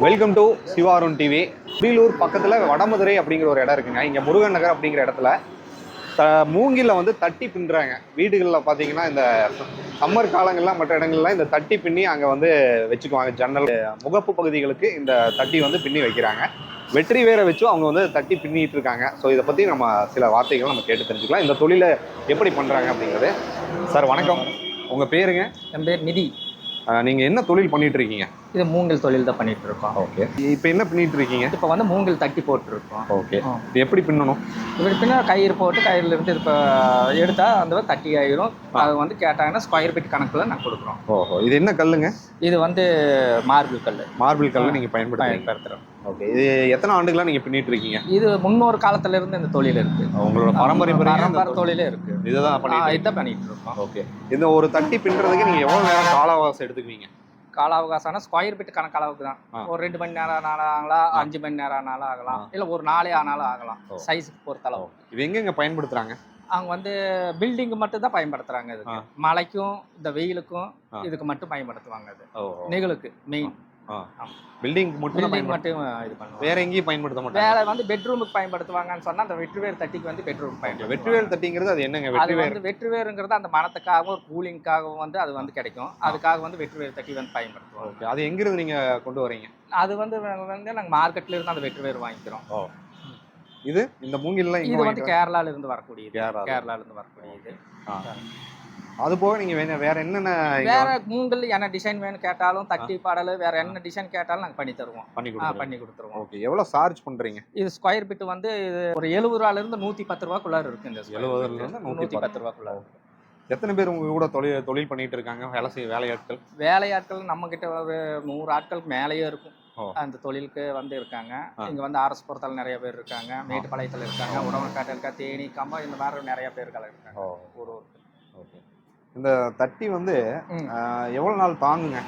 Welcome to Sivarun TV Ariyalur பக்கத்தில் வடமதுரை அப்படிங்கிற ஒரு இடம் இருக்குங்க. இங்கே முருகன் நகர் அப்படிங்கிற இடத்துல த மூங்கில வந்து தட்டி பின்னுறாங்க. வீடுகளில் பார்த்தீங்கன்னா இந்த சம்மர் காலங்கள்லாம் மற்ற இடங்கள்லாம் இந்த தட்டி பின்னி அங்கே வந்து வச்சுக்குவாங்க. ஜன்னல் முகப்பு பகுதிகளுக்கு இந்த தட்டி வந்து பின்னி வைக்கிறாங்க. வெற்றி வேற வச்சும் அவங்க வந்து தட்டி பின்னிட்டு இருக்காங்க. ஸோ இதை பற்றி நம்ம சில வார்த்தைகள் நம்ம கேட்டு தெரிஞ்சுக்கலாம். இந்த தொழிலை எப்படி பண்ணுறாங்க அப்படிங்கிறது. சார் வணக்கம். உங்கள் பேருங்க? என் பேர் நிதி. அஹ், நீங்க என்ன தொழில் பண்ணிட்டு இருக்கீங்க இது மூங்கில் தொழில் தான் பண்ணிட்டு இருக்கோம் ஓகே. இப்போ என்ன பண்ணிட்டு இருக்கீங்க இப்போ வந்து மூங்கில் தட்டி போட்டுருக்கோம். ஓகே. இது எப்படி பின்னணும்? இப்படி பின்ன கயிறு போட்டு கயிறுல இருந்து இப்போ எடுத்தா அந்த தட்டி ஆயிரும். அது வந்து கேட்டாங்கன்னா ஸ்கொயர் ஃபீட் கணக்குல நான் கொடுக்குறோம். ஓஹோ. இது என்ன கல்லுங்க? இது வந்து மார்பிள் கல் மார்பிள் கல்லு நீங்க பயன்படுத்துறீங்க. பயன்படுத்துறோம். ஓகே இது எத்தனை ஆண்டுகளா நீங்க பின்னிட்டு இருக்கீங்க இது முன்னொரு காலத்துல இருந்து இந்த தொழில் இருக்கு. உங்களோட பரம்பரை பரம்பரை தொழிலே. இருக்கு. இதுதான் ஆ, பண்ணிட்டு இதான் பண்ணிட்டு இருக்கோம் ஓகே இந்த ஒரு தட்டி பின்றதுக்கு நீங்க எவ்வளவு நேரம் கால அவகாசம் எடுத்துக்குவீங்க? கால அவகாசம்னா ஸ்கொயர் ஃபீட் கணக்கு அளவுக்கு தான். ஒரு ரெண்டு மணி நேரம் ஆனாலும் ஆகலாம் அஞ்சு மணி நேரம் ஆனாலும் ஆகலாம். இல்ல ஒரு நாளே ஆனாலும் ஆகலாம். சைஸுக்கு பொறுத்த அளவு இது எங்கெங்க பயன்படுத்துறாங்க? அவங்க வந்து பில்டிங் மட்டும் தான் பயன்படுத்துறாங்க இதுக்கு. மழைக்கும் இந்த வெயிலுக்கும். இதுக்கு மட்டும் பயன்படுத்துவாங்க அது நெகிழுக்கு மெயின் பில்டிங் மட்டும் மட்டும் இது பண்ணுவாங்க வேற எங்கேயும் பயன்படுத்த மாட்டாங்க. வேலை வந்து பெட்ரூமுக்கு பயன்படுத்துவாங்கன்னு சொன்னா அந்த வெற்றிவேர் தட்டிக்கு வந்து பெட்ரூம் பயன்படுத்துவாங்க. வெற்றிவேல் தட்டிங்கிறது அது என்னங்க? அது வந்து வெற்றிவேருங்கிறது அந்த மனத்துக்காகவும் ஒரு கூலிங்காகவும் வந்து அது வந்து கிடைக்கும். அதுக்காக வந்து வெற்றிவேர் தட்டி வந்து பயன்படுத்துவாங்க. ஓகே அது எங்கிருந்து நீங்க கொண்டு வரீங்க? அது வந்து வந்து நாங்கள் மார்க்கெட்ல இருந்து அந்த வெற்றிவேர் வாங்கிக்கிறோம். இது? இந்த மூங்கில்லாம் இது வந்து கேரளால இருந்து வரக்கூடியது. கேரளா கேரளால இருந்து வரக்கூடியது. அது போக நீங்க வேற வேற என்னென்ன வேற மூங்கல் என்ன டிசைன் வேணும் கேட்டாலும் தட்டி பாடல் வேற என்ன டிசைன் கேட்டாலும் நாங்க பண்ணி தருவோம். பண்ணி ஆ, கொடுத்துருங்க பண்ணி கொடுத்துருவோம். ஓகே எவ்வளவு சார்ஜ் பண்றீங்க? இது ஸ்கொயர் பிட் வந்து இது ஒரு எழுபது ரூபால இருந்து நூத்தி பத்து ரூபாக்குள்ளார இருக்கு இந்த square 70 ல bit. இருந்து நூத்தி பத்து ரூபாக்குள்ள எத்தனை பேர் உங்க கூட தொழில் தொழில் பண்ணிட்டு இருக்காங்க? வேலை செய்ய வேலையாட்கள்? வேலையாட்கள் நம்ம கிட்ட ஒரு நூறு ஆட்களுக்கு மேலேயே இருக்கும். அந்த தொழிலுக்கு வந்து இருக்காங்க. இங்க வந்து அரசு புறத்தால் நிறைய பேர் இருக்காங்க. மேட்டுப்பாளையத்துல இருக்காங்க. உடம்புக்காட்டு இருக்கா தேனி கம்பம் இந்த மாதிரி நிறைய பேர் இருக்காங்க ஒரு ஒரு. ஓகே. இந்த தட்டி வந்து எவ்வளவு நாள் தாங்குங்க?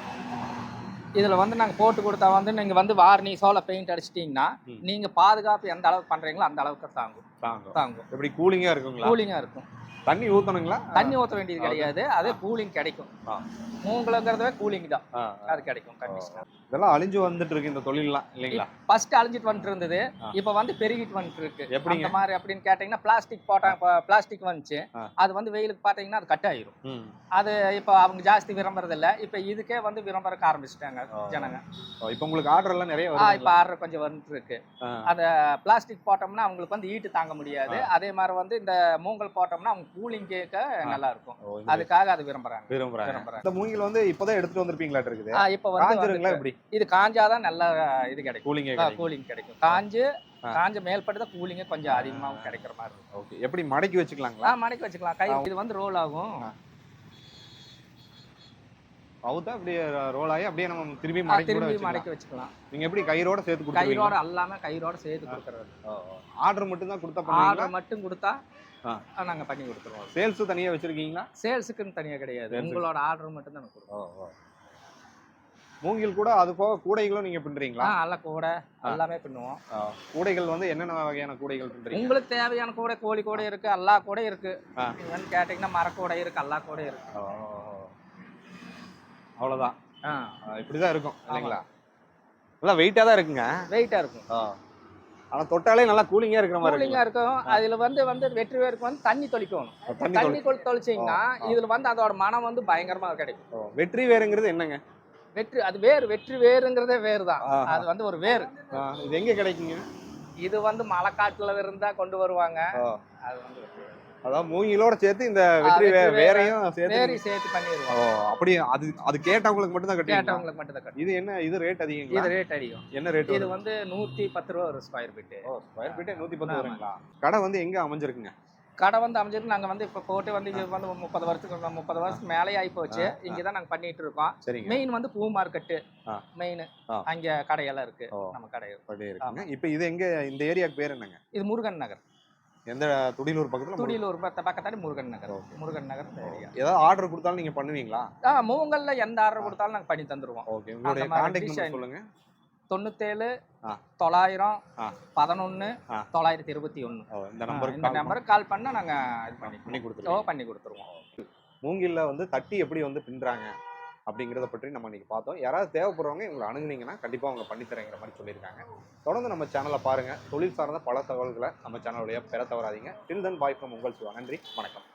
இதுல வந்து நாங்க போட்டு கொடுத்தா வந்து நீங்க வந்து வார்னி சோள பெயிண்ட் அடிச்சிட்டீங்கன்னா ம். நீங்க பாதுகாப்பு எந்த அளவுக்கு பண்றீங்களோ அந்த அளவுக்கு தாங்கும். தாங்கும். தாங்கும். எப்படி கூலிங்கா இருக்குங்களா? கூலிங்கா இருக்கும். தண்ணி ஊத்தணுங்களா? தண்ணி ஊற்ற வேண்டியது கிடையாது. அதே கூலிங் கிடைக்கும். மூங்கலங்கிறதே கூலிங் தான். அது கிடைக்கும் கண்டிஷனா இதெல்லாம் அழிஞ்சு வந்துட்டு இருக்கு இந்த தொழில்லாம் இல்லைங்களா? ஃபர்ஸ்ட் அழிஞ்சிட்டு வந்துட்டு இருந்தது. இப்போ வந்து பெருகிட்டு வந்துட்டு இருக்கு? அந்த மாதிரி அப்படின்னு கேட்டீங்கன்னா பிளாஸ்டிக் போட்டாங்க பிளாஸ்டிக் வந்துச்சு. அது வந்து வெயிலுக்கு பாத்தீங்கன்னா அது கட் ஆயிரும். அது இப்போ அவங்க ஜாஸ்தி விரும்புறது இல்ல இப்போ இதுக்கே வந்து விரும்புறக்க ஆரம்பிச்சிட்டாங்க. ஜனங்க. இப்போ உங்களுக்கு ஆர்டர் எல்லாம் நிறைய இப்போ ஆர்டர் கொஞ்சம் வந்துட்டு இருக்கு. அந்த பிளாஸ்டிக் போட்டோம்னா அவங்களுக்கு வந்து ஈட்டு தாங்க முடியாது. அதே மாதிரி வந்து இந்த மூங்கல் போட்டோம்னா அவங்க கூலிங் கேட்க நல்லா இருக்கும் அதுக்காக அது விரும்புறாங்க. விரும்புறாங்க. இந்த மூங்கில் வந்து இப்பதான் எடுத்துட்டு வந்திருப்பீங்களா இருக்குது? ஆ, இப்போ வந்து இது காஞ்சாதான் நல்ல இது கிடைக்கும். கூலிங்க கூலிங் கிடைக்கும். காஞ்சு. காஞ்ச மேல்பட்டு தான் கூலிங்க கொஞ்சம் அதிகமாக கிடைக்கிற மாதிரி இருக்கும். ஓகே எப்படி மடக்கி வச்சுக்கலாங்களா? ஆ மடக்கி வச்சுக்கலாம். கை இது வந்து ரோல் ஆகும். அவுத்தா அப்படியே ரோல் ஆகி அப்படியே நம்ம திரும்பி மடக்கி திரும்பி வச்சுக்கலாம். மடக்கி வச்சுக்கலாம். நீங்க எப்படி கயிறோட சேர்த்து கொடுத்துருவீங்க? கயிறோட எல்லாமே கயிறோட சேர்த்து கொடுக்கறது. ஆர்டர் மட்டும் தான் கொடுத்தா ஆர்டர் மட்டும் கொடுத்தா நாங்க பண்ணி கொடுத்துருவோம். சேல்ஸ் தனியா வச்சிருக்கீங்களா? சேல்ஸுக்குன்னு தனியா கிடையாது. உங்களோட ஆர்டர் மட்டும் தான் கொடுப்போம். மூங்கில் கூட அது போக கூடைகளும் நீங்க பண்றீங்களா ஆ நல்ல கூடை எல்லாமே பண்ணுவோம் ஆ. கூடைகள் வந்து என்னென்ன வகையான கூடைகள் பண்றீங்க உங்களுக்கு தேவையான கூடை கோழி கூடை இருக்கு எல்லா கூடை இருக்கு. கேட்டீங்கன்னா மரக்கூடை இருக்கு எல்லா கூடை இருக்கு. ஆ. ஆ, இப்படிதான் இருக்கும் இல்லைங்களா? நல்லா வெயிட்டா தான் இருக்குங்க. வெயிட்டா இருக்கும். ஆனா தொட்டாலே நல்லா கூலிங்கா இருக்கிற மாதிரி கூலிங்கா இருக்கு இருக்கும். அதுல வந்து வந்து வெற்றி வேருக்கு வந்து தண்ணி தொளிக்கணும். தண்ணி தொளிச்சிங்கன்னா. இதுல வந்து அதோட மனம் வந்து பயங்கரமா கிடைக்கும். வெற்றி வேறுங்கிறது என்னங்க? வெற்றி அது வேறு வெற்றி வேறுங்கிறதே வேறு தான். அது வந்து ஒரு வேறு. இது எங்க கிடைக்குங்க? இது வந்து மலைக்காட்டுல இருந்தா கொண்டு வருவாங்க. அது வந்து அதாவது மூங்கிலோட சேர்த்து இந்த வெற்றி. வேறையும் சேர்த்து சேர்த்து ஓ, பண்ணிடுவாங்க அப்படி அது அது கேட்டவங்களுக்கு மட்டும் தான் கட்டுவீங்களா? கேட்டவங்களுக்கு மட்டும் தான் இது என்ன இது ரேட் அதிகங்களா? இது ரேட் அடிக்கும் என்ன ரேட் இது வந்து நூத்தி பத்து ரூபா ஒரு ஸ்கொயர் ஃபீட்டு ஓ ஸ்கொயர் ஃபீட்டே நூத்தி பத்து. வருங்களா? கடை வந்து எங்க அமைஞ்சிருக்குங்க? கடை வந்து அமைஞ்சிருக்கு நாங்க வந்து இப்ப போட்டு வந்து இது வந்து முப்பது வருஷத்துக்கு முப்பது வருஷத்துக்கு மேலே ஆகி போச்சு. ஆ, ஆ. இங்க தான் நாங்க பண்ணிட்டு இருக்கோம். மெயின் வந்து பூ மார்க்கெட்டு. மெயின். அங்க கடையெல்லாம் இருக்கு. ஓ. நம்ம கடை இப்போ இது எங்க இந்த ஏரியாக்கு பேர் என்னங்க? இது முருகன் நகர். எந்த துடிலூர் பக்கத்துல பத்த- பக்கத்தாடி முருகன் நகர். முருகன் நகர் ஏதாவது ஆர்டர் கொடுத்தாலும் நீங்க பண்ணுவீங்களா? ஆ மூங்கல்ல எந்த ஆர்டர் கொடுத்தாலும் நாங்க பண்ணி தந்துருவோம். ஓகே. உங்களுடைய கான்டாக்ட். நம்பர் சொல்லுங்க. தொண்ணூத்தேழு. தொள்ளாயிரம். பதினொன்னு. தொள்ளாயிரத்தி இருபத்தி ஒன்று இந்த இந்த நம்பருக்கு நம்பருக்கு கால் பண்ணா நாங்க இது பண்ணி பண்ணி கொடுத்துருவோம் பண்ணி கொடுத்துருவோம். மூங்கில்ல வந்து தட்டி எப்படி வந்து பின்னுறாங்க? அப்படிங்கிறத பற்றி நம்ம இன்றைக்கி பார்த்தோம். யாராவது தேவைப்படுறவங்க இவங்களை அணுகுனீங்கன்னா கண்டிப்பாக அவங்க பண்ணித்தரேங்கிற மாதிரி சொல்லியிருக்காங்க. தொடர்ந்து நம்ம சேனலை பாருங்கள் தொழில் சார்ந்த பல தகவல்களை நம்ம சேனலுடைய பெற தவறாதீங்க. டில் தன் பாய் ஃப்ரம் உங்கள் சிவா. நன்றி. வணக்கம்.